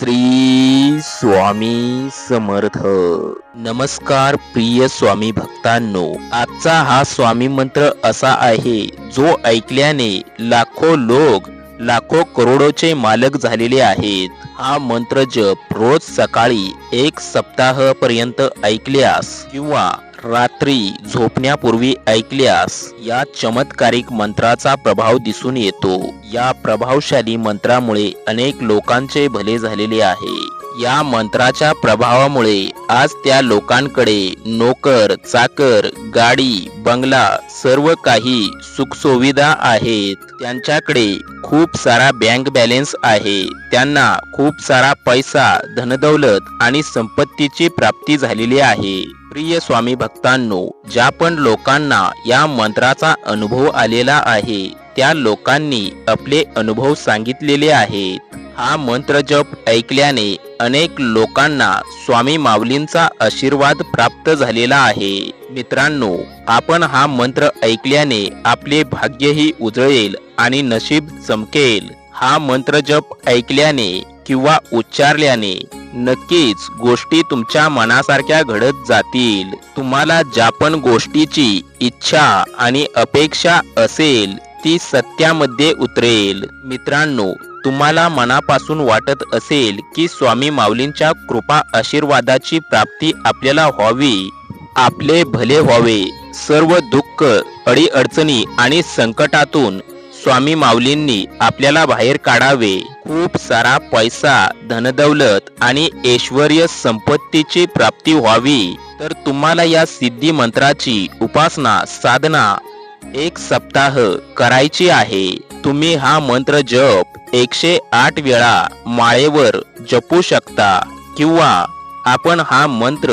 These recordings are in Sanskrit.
श्री स्वामी समर्थ. नमस्कार प्रिय स्वामी भक्तांनो आजचा हा स्वामी मंत्र असा आहे जो ऐकल्याने लाखो लोक लाखो करोडोचे मालक झालेले आहेत. हा मंत्र जप रोज सकाळी एक सप्ताह पर्यंत ऐकल्यास किंवा रात्री झोपण्यापूर्वी ऐकल्यास या चमत्कारिक मंत्राचा प्रभाव दिसून येतो. या प्रभावशाली मंत्रामुळे अनेक लोकांचे भले झालेले आहे. या मंत्राच्या प्रभावामुळे आज त्या लोकांकडे नोकर चाकर गाडी बंगला सर्व काही सुखसुविधा आहेत. त्यांच्याकडे खूप सारा बँक बॅलन्स आहे. त्यांना खूप सारा पैसा धनदौलत आणि संपत्तीची प्राप्ती झालेली आहे. प्रिय स्वामी भक्तांनो ज्या पण लोकांना या मंत्राचा अनुभव आलेला आहे त्या लोकांनी आपले अनुभव सांगितलेले आहेत. हा मंत्र जप ऐकल्याने अनेक लोकांना स्वामी माऊलींचा आशीर्वाद प्राप्त झालेला आहे. मित्रांनो आपण हा मंत्र ऐकल्याने आपले भाग्यही उजळेल आणि नशीब चमकेल. हा मंत्र जप ऐकल्याने किंवा उच्चारल्याने नक्कीच गोष्टी तुमच्या मनासारख्या घडत जातील. तुम्हाला ज्या पण गोष्टीची इच्छा आणि अपेक्षा असेल ती सत्यामध्ये उतरेल. मित्रांनो तुम्हाला मनापासून वाटत असेल की स्वामी माऊलींच्या कृपा आशीर्वादाची प्राप्ती आपल्याला व्हावी. आपले भले व्हावे. सर्व दुःख अडीअडचणी आणि संकटातून स्वामी माऊलींनी आपल्याला बाहेर काढावे. खूप सारा पैसा धनदौलत आणि ऐश्वर संपत्तीची प्राप्ती व्हावी. तर तुम्हाला या सिद्धी मंत्राची उपासना साधना एक सप्ताह करायची आहे. तुम्ही हा मंत्र जप एकशे आठ वेळा माळेवर जपू शकता. किंवा आपण हा मंत्र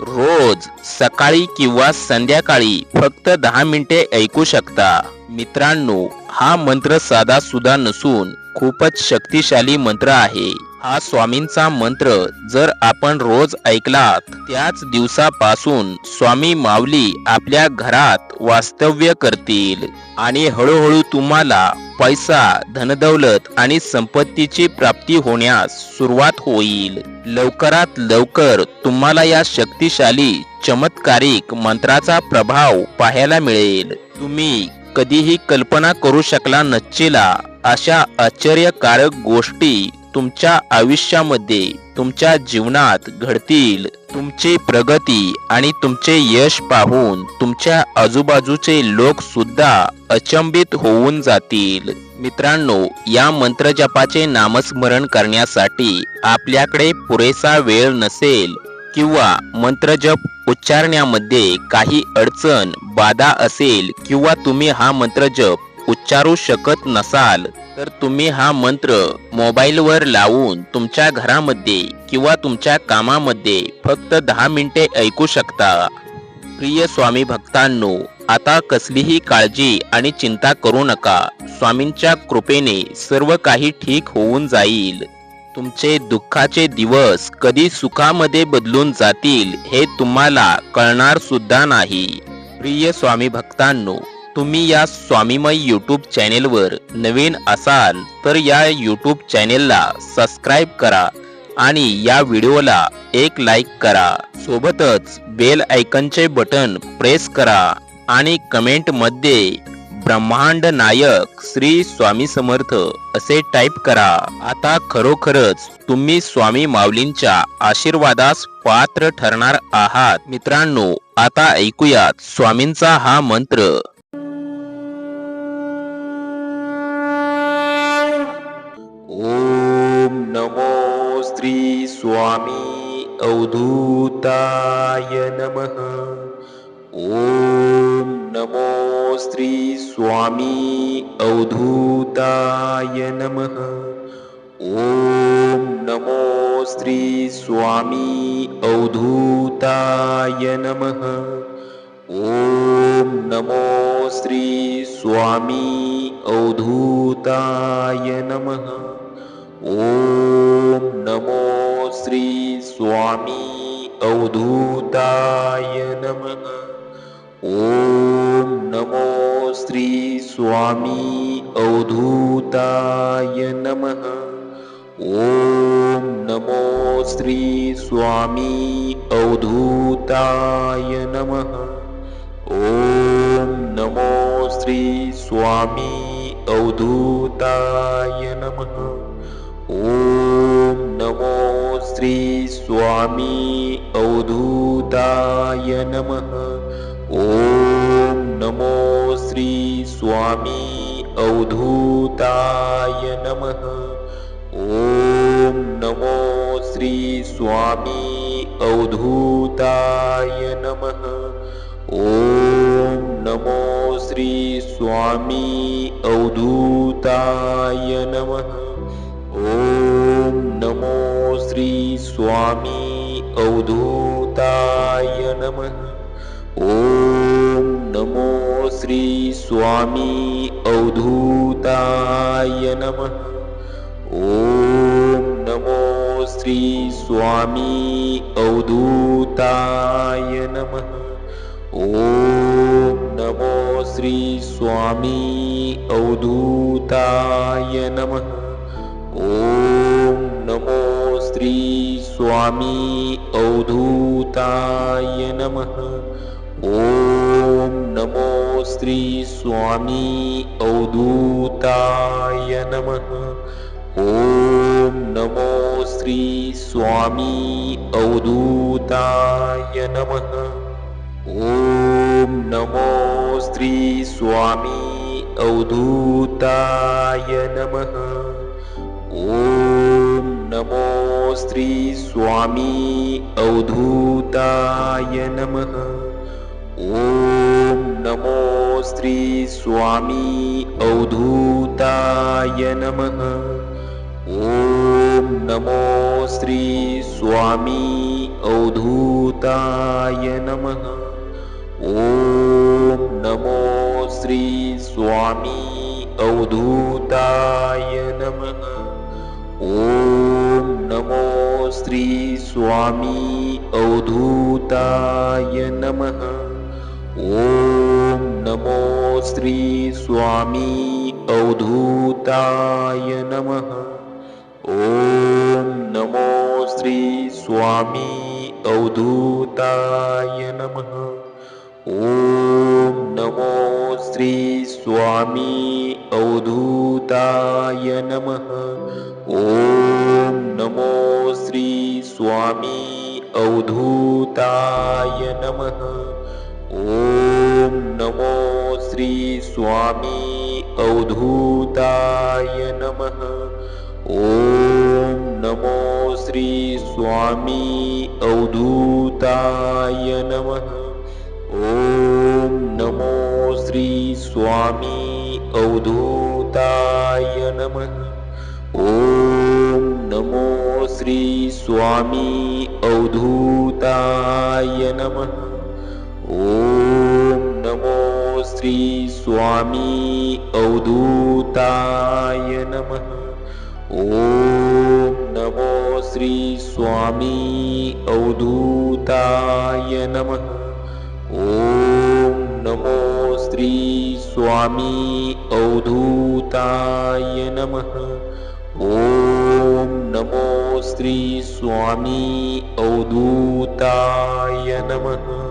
रोज सकाळी किंवा संध्याकाळी फक्त दहा मिनिटे ऐकू शकता. मित्रांनो हा मंत्र साधा सुद्धा नसून खूपच शक्तिशाली मंत्र आहे. हा स्वामींचा मंत्र जर आपण रोज ऐकलात त्याच दिवसापासून स्वामी माऊली आपल्या घरात वास्तव्य करतील आणि हळूहळू तुम्हाला पैसा धनदौलत आणि संपत्तीची प्राप्ती होण्यास सुरुवात होईल. लवकरात लवकर तुम्हाला या शक्तिशाली चमत्कारिक मंत्राचा प्रभाव पाहायला मिळेल. तुम्ही कधीही कल्पना करू शकला नसलेला अशा आश्चर्यकारक गोष्टी तुमच्या आयुष्यामध्ये तुमच्या जीवनात घडतील. तुमची प्रगती आणि तुमचे यश पाहून तुमच्या आजूबाजूचे लोक सुद्धा अचंबित होऊन जातील. मित्रांनो या मंत्रजपाचे नामस्मरण करण्यासाठी आपल्याकडे पुरेसा वेळ नसेल. किंवा मंत्रजप उच्चारण्यामध्ये काही अडचण बाधा असेल किंवा तुम्ही हा मंत्रजप उच्चारू शकत नसाल तर तुम्ही हा मंत्र मोबाईलवर लावून तुमच्या घरामध्ये किंवा तुमच्या कामामध्ये फक्त दहा मिनिटे ऐकू शकता. प्रिय स्वामी भक्तांनो आता कसलीही काळजी आणि चिंता करू नका. स्वामींच्या कृपेने सर्व काही ठीक होऊन जाईल. तुमचे दुःखाचे दिवस कधी सुखामध्ये बदलून जातील हे तुम्हाला कळणार सुद्धा नाही. प्रिय स्वामी भक्तांनो तुम्ही या स्वामीमय यूट्यूब चॅनेलवर नवीन असाल तर या यूट्यूब चॅनेलला सबस्क्राईब करा आणि या व्हिडिओला एक लाईक करा. सोबतच बेल आयकनचे बटन प्रेस करा आणि कमेंटमध्ये ब्रह्मांड नायक श्री स्वामी समर्थ असे टाईप करा. आता खरोखरच तुम्ही स्वामी माऊलींच्या आशीर्वादास पात्र ठरणार आहात. मित्रांनो आता ऐकूयात स्वामींचा हा मंत्र. ओम नमो श्री स्वामी अवधूताय नमः. ओम नमो श्री स्वामी अवधूताय नमः। ओम नमो श्री स्वामी अवधूताय नमः। ओम नमो श्री स्वामी अवधूताय नमः। ओम नमो श्री स्वामी अवधूताय नमः ओम नमो श्री स्वामी अवधूताय नमः। ॐ नमो श्री स्वामी अवधूताय नमः। ॐ नमो श्री स्वामी अवधूताय नमः। ॐ नमो श्री स्वामी अवधूताय नमः ॐ नमो श्री स्वामी अवधूताय नमः। ॐ नमो श्री स्वामी अवधूताय नमः। ॐ नमो श्री स्वामी अवधूताय नमः। ॐ नमो श्री स्वामी अवधूताय नमः ॐ नमो श्री स्वामी अवधूताय नमः। ॐ नमो श्री स्वामी अवधूताय नमः। ॐ नमो श्री स्वामी अवधूताय नमः। ॐ नमो श्री स्वामी अवधूताय नमः ॐ नमो श्री स्वामी अवधूताय नमः। ॐ नमो श्री स्वामी अवधूताय नमः। ॐ नमो श्री स्वामी अवधूताय नमः। ॐ नमो श्री स्वामी अवधूताय नमः ॐ नमो श्री स्वामी अवधूताय नमः। ॐ नमो श्री स्वामी अवधूताय नमः। ॐ नमो श्री स्वामी अवधूताय नमः। ॐ नमो श्री स्वामी अवधूताय नमः ॐ नमो श्री स्वामी अवधूताय नमः। ॐ नमो श्री स्वामी अवधूताय नमः। ॐ नमो श्री स्वामी अवधूताय नमः। ॐ नमो श्री स्वामी अवधूताय नमः ॐ नमो श्री स्वामी अवधूताय नमः। ॐ नमो श्री स्वामी अवधूताय नमः। ॐ नमो श्री स्वामी अवधूताय नमः। ॐ नमो श्री स्वामी अवधूताय नमः ॐ नमो श्री स्वामी अवधूताय नमः। ॐ नमो श्री स्वामी अवधूताय नमः। ॐ नमो श्री स्वामी अवधूताय नमः। ॐ नमो श्री स्वामी अवधूताय नमः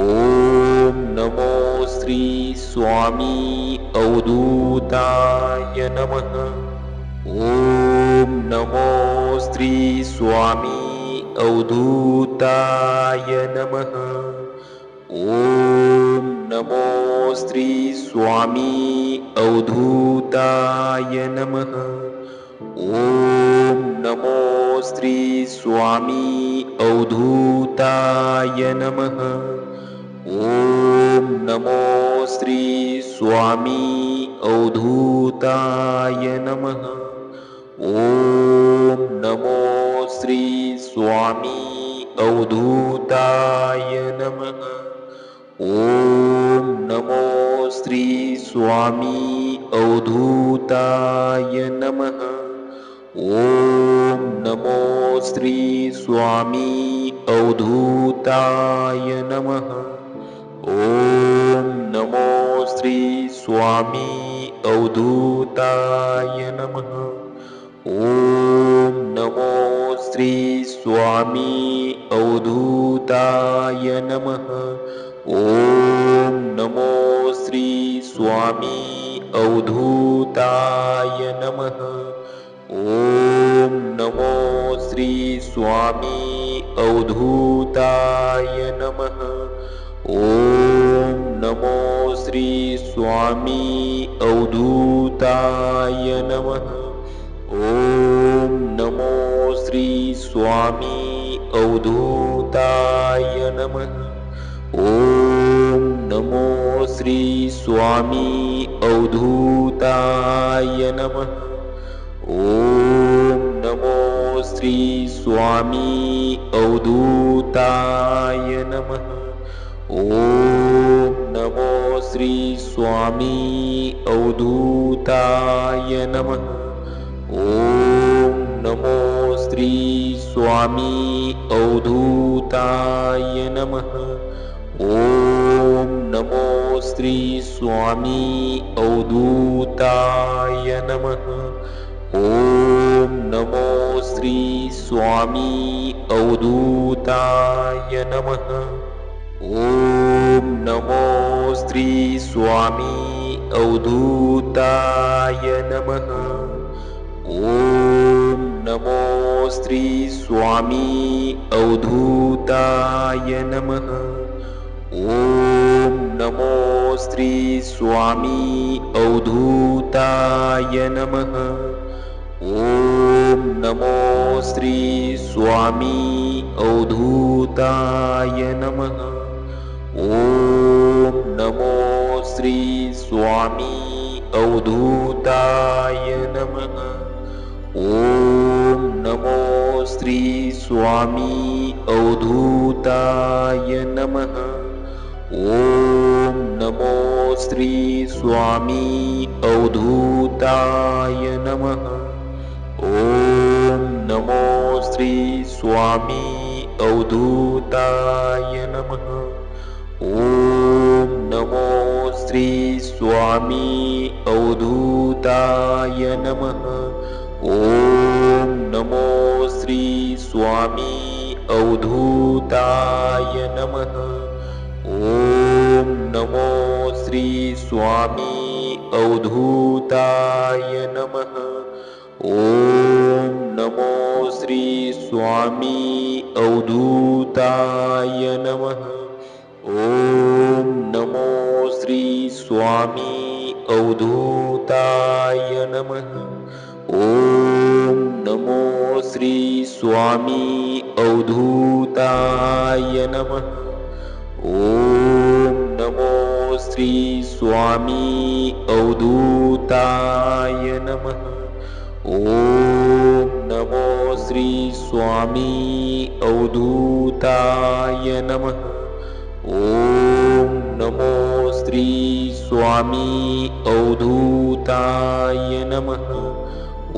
ॐ नमो श्री स्वामी अवधूताय नमः। ॐ नमो श्री स्वामी अवधूताय नमः। ॐ नमो श्री स्वामी अवधूताय नमः। ॐ नमो श्री स्वामी अवधूताय नमः नमो श्री स्वामी अवधूताय नमः। ॐ नमो श्री स्वामी अवधूताय नमः। ॐ नमो श्री स्वामी अवधूताय नमः। ॐ नमो श्री स्वामी अवधूताय नमः। ॐ नमो श्री स्वामी अवधूताय नमः। ॐ नमो श्री स्वामी अवधूताय नमः। ॐ नमो श्री स्वामी अवधूताय नमः। ॐ नमो श्री स्वामी अवधूताय नमः ॐ नमो श्री स्वामी अवधूताय नमः। ॐ नमो श्री स्वामी अवधूताय नमः। ॐ नमो श्री स्वामी अवधूताय नमः। ॐ नमो श्री स्वामी अवधूताय नमः ॐ नमो श्री स्वामी अवधूताय नमः। ॐ नमो श्री स्वामी अवधूताय नमः। ॐ नमो श्री स्वामी अवधूताय नमः। ॐ नमो श्री स्वामी अवधूताय नमः ॐ नमो श्री स्वामी अवधूताय नमः। ॐ नमो श्री स्वामी अवधूताय नमः। ॐ नमो श्री स्वामी अवधूताय नमः। ॐ नमो श्री स्वामी अवधूताय नमः ॐ नमो श्री स्वामी अवधूताय नमः। ॐ नमो श्री स्वामी अवधूताय नमः। ॐ नमो श्री स्वामी अवधूताय नमः। ॐ नमो श्री स्वामी अवधूताय नमः ॐ नमो श्री स्वामी अवधूताय नमः। ॐ नमो श्री स्वामी अवधूताय नमः। ॐ नमो श्री स्वामी अवधूताय नमः। ॐ नमो श्री स्वामी अवधूताय नमः ॐ नमो श्री स्वामी अवधूताय नमः। ॐ नमो श्री स्वामी अवधूताय नमः। ॐ नमो श्री स्वामी अवधूताय नमः। ॐ नमो श्री स्वामी अवधूताय नमः ॐ नमो श्री स्वामी अवधूताय नमः।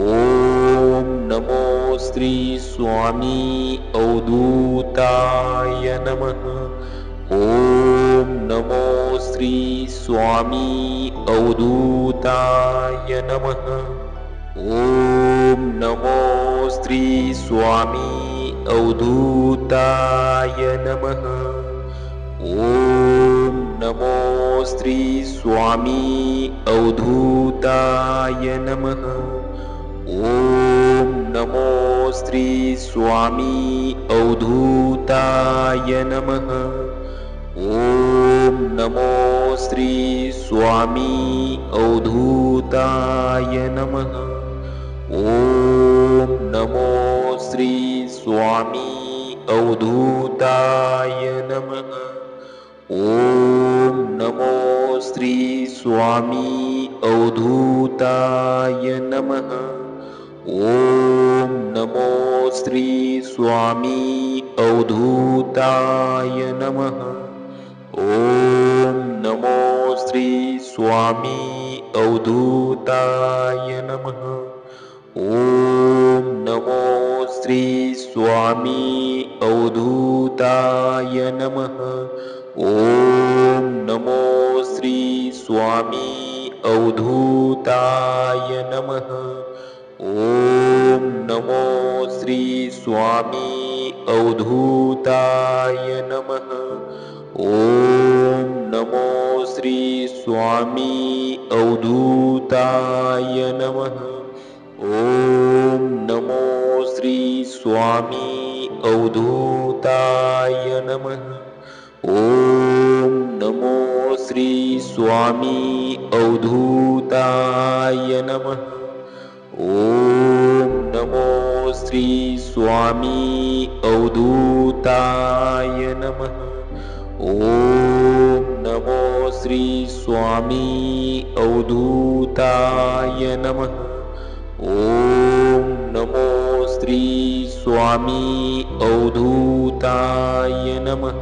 ॐ नमो श्री स्वामी अवधूताय नमः। ॐ नमो श्री स्वामी अवधूताय नमः। ॐ नमो श्री स्वामी अवधूताय नमः ॐ नमो श्री स्वामी अवधूताय नमः। ॐ नमो श्री स्वामी अवधूताय नमः। ॐ नमो श्री स्वामी अवधूताय नमः। ॐ नमो श्री स्वामी अवधूताय नमः ॐ नमो श्री स्वामी अवधूताय नमः। ॐ नमो श्री स्वामी अवधूताय नमः। ॐ नमो श्री स्वामी अवधूताय नमः। ॐ नमो श्री स्वामी अवधूताय नमः ॐ नमो श्री स्वामी अवधूताय नमः। ॐ नमो श्री स्वामी अवधूताय नमः। ॐ नमो श्री स्वामी अवधूताय नमः। ॐ नमो श्री स्वामी अवधूताय नमः श्री स्वामी अवधूताय नमः। ॐ नमो श्री स्वामी अवधूताय नमः। ॐ नमो श्री स्वामी अवधूताय नमः। ॐ नमो श्री स्वामी अवधूताय नमः।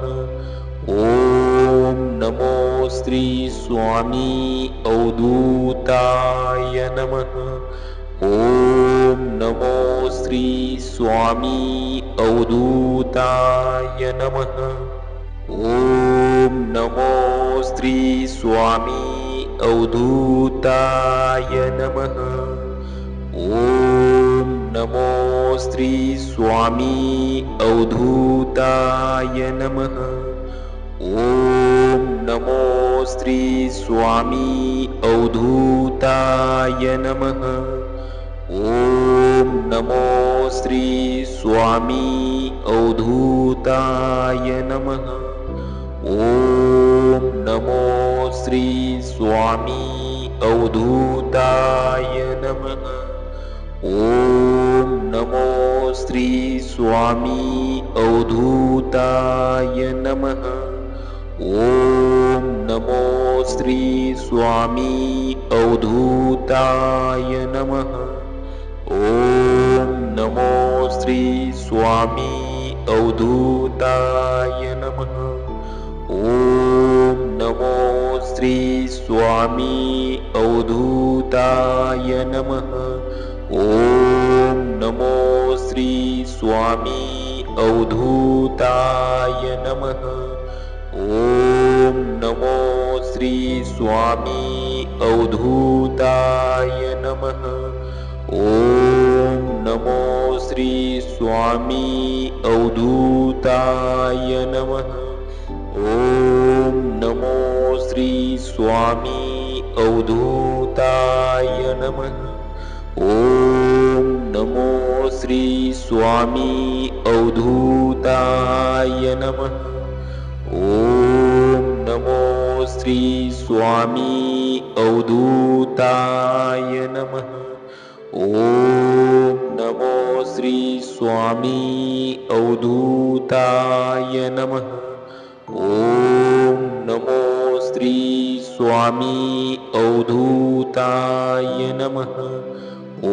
ॐ नमो श्री स्वामी अवधूताय नमः। ॐ नमो श्री स्वामी अवधूताय नमः। ॐ नमो श्री स्वामी अवधूताय नमः। ॐ नमो श्री स्वामी अवधूताय नमः। ॐ नमो श्री स्वामी अवधूताय नमः। ॐ नमो श्री स्वामी अवधूताय नमः। ॐ नमो श्री स्वामी अवधूताय नमः। ॐ नमो श्री स्वामी अवधूताय नमः ॐ नमो श्री स्वामी अवधूताय नमः। ॐ नमो श्री स्वामी अवधूताय नमः। ॐ नमो श्री स्वामी अवधूताय नमः। ॐ नमो श्री स्वामी अवधूताय नमः ॐ नमो श्री स्वामी अवधूताय नमः। ॐ नमो श्री स्वामी अवधूताय नमः। ॐ नमो श्री स्वामी अवधूताय नमः। ॐ नमो श्री स्वामी अवधूताय नमः। ॐ नमो श्री स्वामी अवधूताय नमः। ॐ नमो श्री स्वामी अवधूताय नमः। ॐ नमो श्री स्वामी अवधूताय नमः। ॐ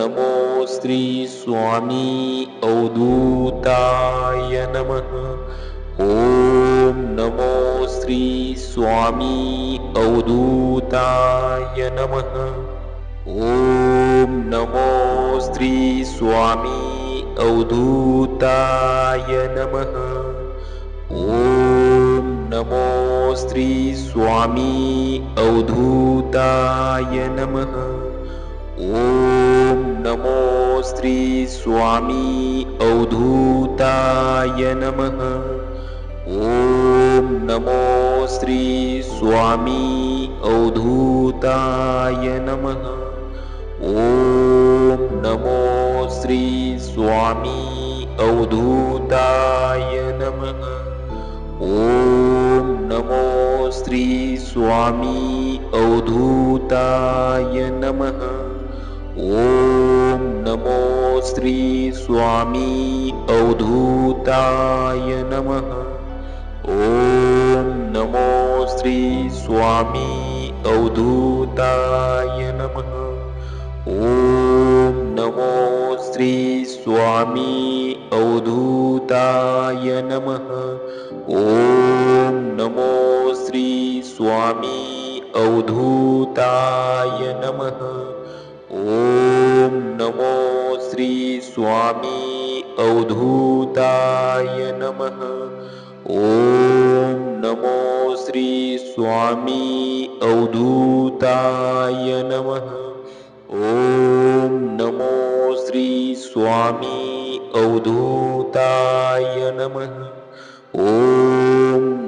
नमो श्री स्वामी अवधूताय नमः। ॐ नमो श्री स्वामी अवधूताय नमः। ॐ नमो श्री स्वामी अवधूताय नमः। ॐ नमो श्री स्वामी अवधूताय नमः। ॐ नमो श्री स्वामी अवधूताय नमः। ॐ नमो श्री स्वामी अवधूताय नमः। ॐ नमो श्री स्वामी अवधूताय नमः। ॐ नमो श्री स्वामी अवधूताय नमः। ॐ नमो श्री स्वामी अवधूताय नमः। ॐ नमो श्री स्वामी अवधूताय नमः। ॐ नमो श्री स्वामी अवधूताय नमः। ॐ नमो श्री स्वामी अवधूताय नमः। ॐ नमो श्री स्वामी अवधूताय नमः। ॐ नमो श्री स्वामी अवधूताय नमः। ॐ नमो श्री स्वामी अवधूताय नमः। ॐ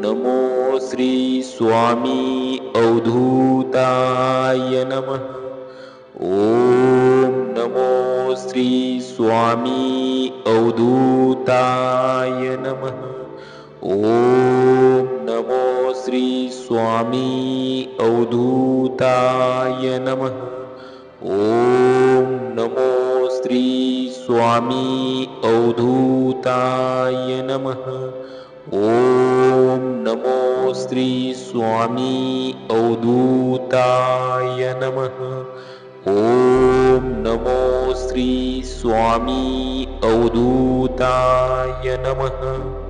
नमो श्री स्वामी अवधूताय नमः। ॐ नमो श्री स्वामी अवधूताय नमः। ॐ नमो श्री स्वामी अवधूताय नमः। ॐ नमो श्री स्वामी अवधूताय नमः। ॐ नमो श्री स्वामी अवधूताय नमः। ॐ नमो श्री स्वामी अवधूताय नमः